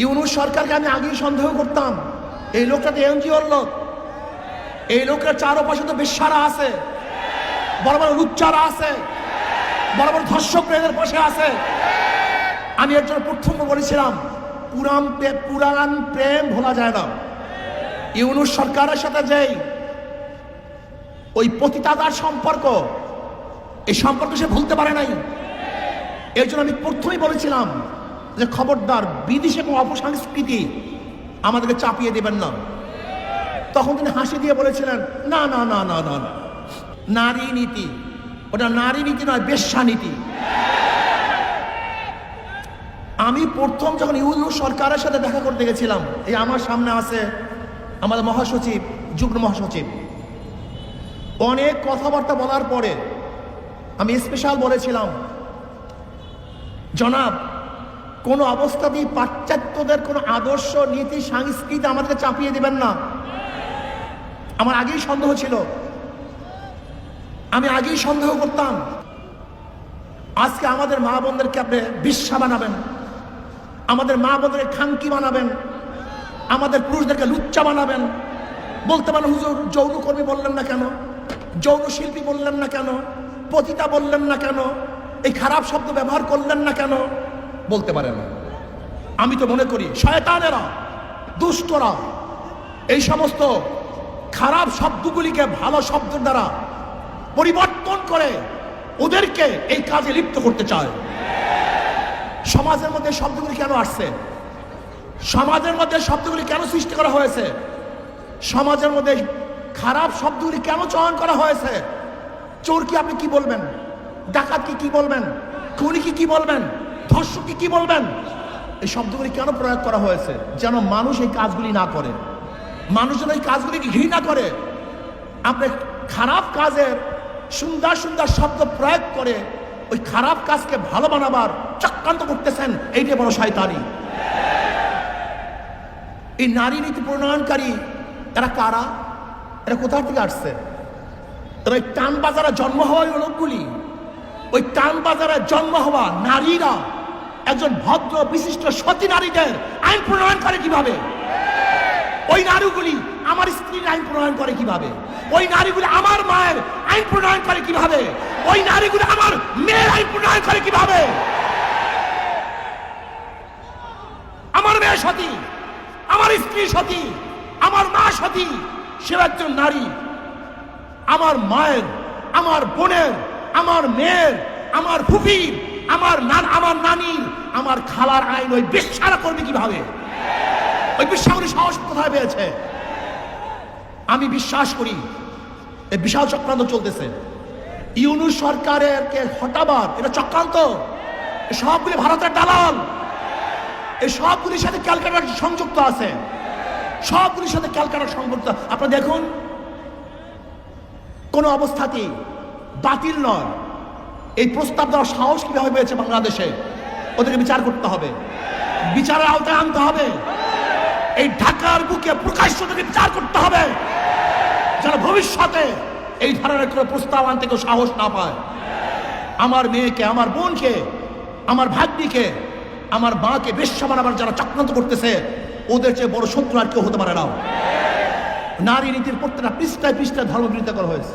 ইউনুস সরকারকে আমি আগেই সন্দেহ করতাম। এই লোকটা তো এনজিওর লোক। এই লোকের চারপাশে তো বেশ্যারা আছে। বড় বড় লুচ্চারা আছে। বড় বড় ধর্ষক প্রেমের পাশে আছে। আমি এর জন্য প্রথম বলেছিলাম পুরাম প্রে- পুরান প্রেম ভোলা যায় না। ইউনুস সরকারের সাথে যেই ওই পতিতাদার সম্পর্ক, এই সম্পর্ক সে ভুলতে পারে নাই। এর জন্য আমি প্রথমেই বলেছিলাম যে খবরদার বিদেশি এবং অপসংস্কৃতি আমাদেরকে চাপিয়ে দেবেন না। তখন তিনি হাসি দিয়ে বলেছিলেন, না না না না না নারী নীতি, ওটা নারী নীতি নয়, বেশ্যা নীতি। আমি প্রথম যখন ইউনু সরকারের সাথে দেখা করতে গেছিলাম, এই আমার সামনে আছে আমাদের মহাসচিব, যুগ্ম মহাসচিব। অনেক কথাবার্তা বলার পরে আমি স্পেশাল বলেছিলাম, জনাব কোনো অবস্থাতেই পাশ্চাত্যদের কোনো আদর্শ, নীতি, সংস্কৃতি আমাদেরকে চাপিয়ে দিবেন না। আমার আগেই সন্দেহ ছিল। আমি আগেই সন্দেহ করতাম। আজকে আমাদের মা বোনদেরকে আপনি বিশ্বা বানাবেন। আমাদের মা বোনদের খানকি বানাবেন। আমাদের পুরুষদেরকে লুচ্চা বানাবেন। বলতে পারেন, হুজুর, যৌনকর্মী বললেন না কেন? যৌন শিল্পী বললেন না কেন? পতিতা বললেন না কেন? এই খারাপ শব্দ ব্যবহার করলেন না কেন? বলতে পারেন আমি তো মনে করি শয়তানেরা, দুষ্টরা, এই সমস্ত খারাপ শব্দগুলিকে ভালো শব্দের দ্বারা পরিবর্তন করে ওদেরকে এই কাজে লিপ্ত করতে চায়। সমাজের মধ্যে শব্দগুলি কেন আসছে? সমাজের মধ্যে শব্দগুলি কেন সৃষ্টি করা হয়েছে? সমাজের মধ্যে খারাপ শব্দগুলি কেন চয়ন করা হয়েছে? চোর কি আপনি কি বলবেন? ডাকাত কি কি বলবেন? খুনি কি কি বলবেন? ধর্ষক কি বলবেন? এই শব্দগুলি কেন প্রয়োগ করা হয়েছে? যেন মানুষ এই কাজগুলি না করে। মানুষ যেন এই কাজগুলিকে ঘৃণা করে। আপনি খারাপ কাজের সুন্দর সুন্দর শব্দ প্রয়োগ করে ওই খারাপ কাজকে ভালো বানাবার চক্রান্ত করতেছেন, এইটাই বড় শয়তানি। এই নারী নীতি প্রণয়নকারী, এরা কারা? এরা কোথা থেকে আসছে? এরা ওই টান বাজারে জন্ম হওয়া ওই লোকগুলি। ওই টান বাজারে জন্ম হওয়া নারীরা। একজন ভদ্র, বিশিষ্ট, সতী নারীদের আইন প্রণয়ন করে কীভাবে? ওই নারীগুলি আমার স্ত্রীর আইন প্রণয়ন করে কীভাবে? ওই নারীগুলি আমার মায়ের আইন প্রণয়ন করে কীভাবে? ওই নারীগুলি আমার মেয়ের আইন প্রণয়ন করে কীভাবে? আমার মেয়ে সতী, আমার স্ত্রী সতী, আমার মা সতী, সে একজন নারী। আমার মায়ের, আমার বোনের, আমার মেয়ের, আমার ফুফির, আমার নান, আমার নানির আমার খালার আইন ওই বিশ্বারা করবে কীভাবে? ওই বিশ্বাসগুলি সাহস কোথায় পেয়েছে? আমি বিশ্বাস করি এই বিশাল চক্রান্ত চলতেছে। ইউনুস সরকারের কে হটাবার, এটা চক্রান্ত। সবগুলি ভারতের দালাল। এই সবগুলির সাথে ক্যালকাটার সংযুক্ত আছে। সবগুলির সাথে ক্যালকাটার সংযুক্ত। আপনারা দেখুন, কোন অবস্থাতেই বাতিল নয়। এই প্রস্তাব দেওয়ার সাহস কীভাবে পেয়েছে বাংলাদেশে? ওদেরকে বিচার করতে হবে। বিচারের আওতায় আনতে হবে। এই ঢাকার বুকে প্রকাশ্য থেকে বিচার করতে হবে। যেন ভবিষ্যতে এই ধরনের কোনো প্রস্তাব আনতে কেউ সাহস না পায়। আমার মেয়েকে, আমার বোনকে, আমার ভাগ্নিকে, আমার মাকে বেশ্যা বানাবার যারা চক্রান্ত করতেছে, ওদের চেয়ে বড় শত্রু আর কেউ হতে পারে না। নারী নীতির প্রত্যেকটা পৃষ্ঠায় পৃষ্ঠায় ধর্ম বিরোধিতা করা হয়েছে।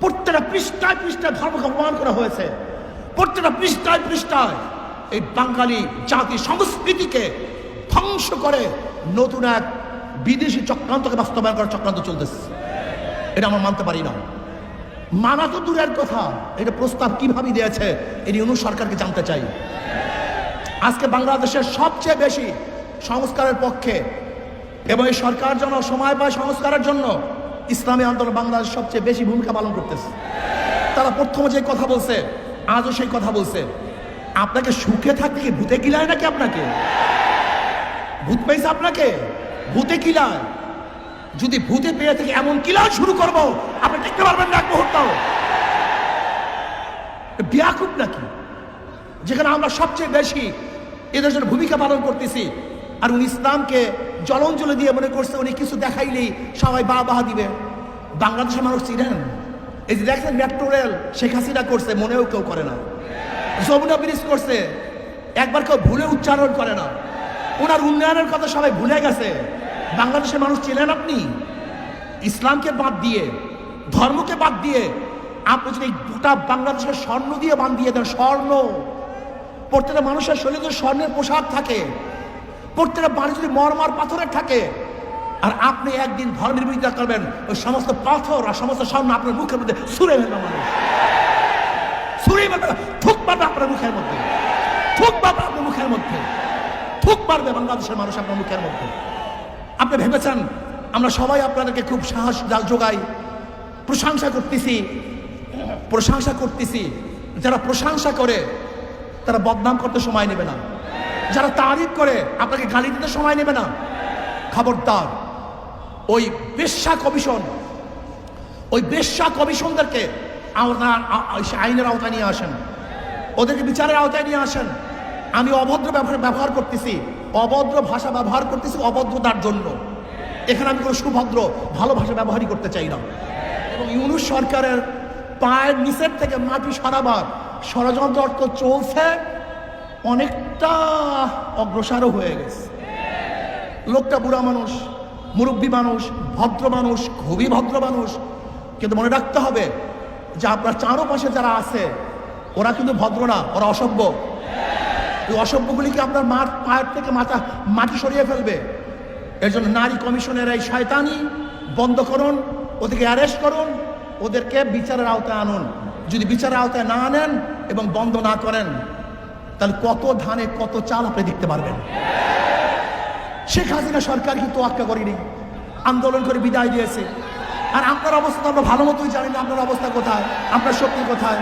প্রত্যেকটা পৃষ্ঠায় পৃষ্ঠায় ধর্মকে অপমান করা হয়েছে। প্রত্যেকটা পৃষ্ঠায় পৃষ্ঠায় এই বাঙালি জাতি সংস্কৃতিকে ধ্বংস করে নতুন এক বিদেশি চক্রান্তকে বাস্তবায়ন করার চক্রান্ত চলতেছে। এটা আমরা মানতে পারি না। মানা তো দূরের কথা। এটা প্রস্তাব কীভাবে দিয়েছে এটি অনু সরকারকে জানতে চাই। আজকে বাংলাদেশের সবচেয়ে বেশি সংস্কারের পক্ষে এবং এই সরকার যেন সময় পায় সংস্কারের জন্য, ইসলামী আন্দোলন বাংলাদেশ সবচেয়ে বেশি ভূমিকা পালন করতেছে। তারা প্রথমে যে কথা বলছে, আজও সেই কথা বলছে। আপনাকে সুখে থাকতে কি ভূতে কিলায় নাকি আপনাকে? ভূত পেয়েছে আপনাকে? ভূতে কিলায়। যদি ভূতে পেয়ে থেকে এমন কিলা শুরু করব, আপনি দেখতে পারবেন না এক মুহূর্ত বিয়াকুব নাকি? যেখানে আমরা সবচেয়ে বেশি এদের জন্য ভূমিকা পালন করতেছি, আর উনি ইসলামকে জলঞ্জলি দিয়ে মনে করছে উনি কিছু দেখাইলেই সবাই বা বাহা দিবে। বাংলাদেশের মানুষ চিনেন? এই যে দেখছেন মেট্রো রেল শেখ হাসিনা করছে, মনেও কেউ করে না। যমুনা ব্রিজ করছে। একবার কেউ ভুলে উচ্চারণ করে না। ওনার উন্নয়নের কথা সবাই ভুলে গেছে। বাংলাদেশের মানুষ ছিলেন আপনি? ইসলামকে বাদ দিয়ে, ধর্মকে বাদ দিয়ে আপনি যদি গোটা বাংলাদেশের স্বর্ণ দিয়ে বান দিয়ে দেন, স্বর্ণ। প্রত্যেকটা মানুষের শরীরে স্বর্ণের পোশাক থাকে, প্রত্যেকটা বাড়ি যদি মরমার পাথরের থাকে, আর আপনি একদিন ধর্মের বিরোধিতা করবেন, ওই সমস্ত পাথর আর সমস্ত স্বর্ণ আপনার মুখের মধ্যে ছুঁড়ে ফেলবে মানুষ। ফেলবে থুক মারবে আপনার মুখের মধ্যে। থুক মারবে আপনার মুখের মধ্যে। থুক মারবে বাংলাদেশের মানুষ আপনার মুখের মধ্যে। আপনি ভেবেছেন আমরা সবাই আপনাদেরকে খুব সাহস যোগাই? প্রশংসা করতেছি। প্রশংসা করতেছি। যারা প্রশংসা করে, তারা বদনাম করতে সময় নেবে না। যারা তারিফ করে, আপনাকে গালি দিতে সময় নেবে না। খবরদার, ওই বেশ্যা কমিশন, ওই বেশ্যা কমিশনদেরকে আওতা- আইনের আওতায় নিয়ে আসেন। ওদেরকে বিচারের আওতায় নিয়ে আসেন। আমি অভদ্র ব্যবহার ব্যবহার করতেছি। অভদ্র ভাষা ব্যবহার করতেছি অভদ্রতার জন্য। এখানে আমি কোনো সুভদ্র, ভালো ভাষা ব্যবহারই করতে চাই না। এবং ইউনুস সরকারের পায়ের নিচের থেকে মাটি সরাবার ষড়যন্ত্র অর্থ চলছে, অনেকটা অগ্রসরও হয়ে গেছে। লোকটা বুড়া মানুষ, মুরব্বী মানুষ, ভদ্র মানুষ, খুবই ভদ্র মানুষ। কিন্তু মনে রাখতে হবে যে আপনার চারোপাশে যারা আছে, ওরা কিন্তু ভদ্র না, ওরা অসভ্য। এই অসভ্যগুলিকে আপনার মাঠ পায়ের থেকে মাথা, মাটি সরিয়ে ফেলবে। এর জন্য নারী কমিশনের এই শয়তানি বন্ধ করুন, ওদেরকে অ্যারেস্ট করুন, ওদেরকে বিচারের আওতায় আনুন। যদি বিচারের আওতায় না আনেন এবং বন্ধ না করেন, তাহলে কত ধানে, কত চাল আপনি দেখতে পারবেন। শেখ হাসিনা সরকার কিন্তু তোয়াক্কা করেনি। আন্দোলন করে বিদায় দিয়েছে। আর আপনার অবস্থা আমরা ভালো মতোই জানি না আপনার অবস্থা কোথায় আপনার শক্তি কোথায়।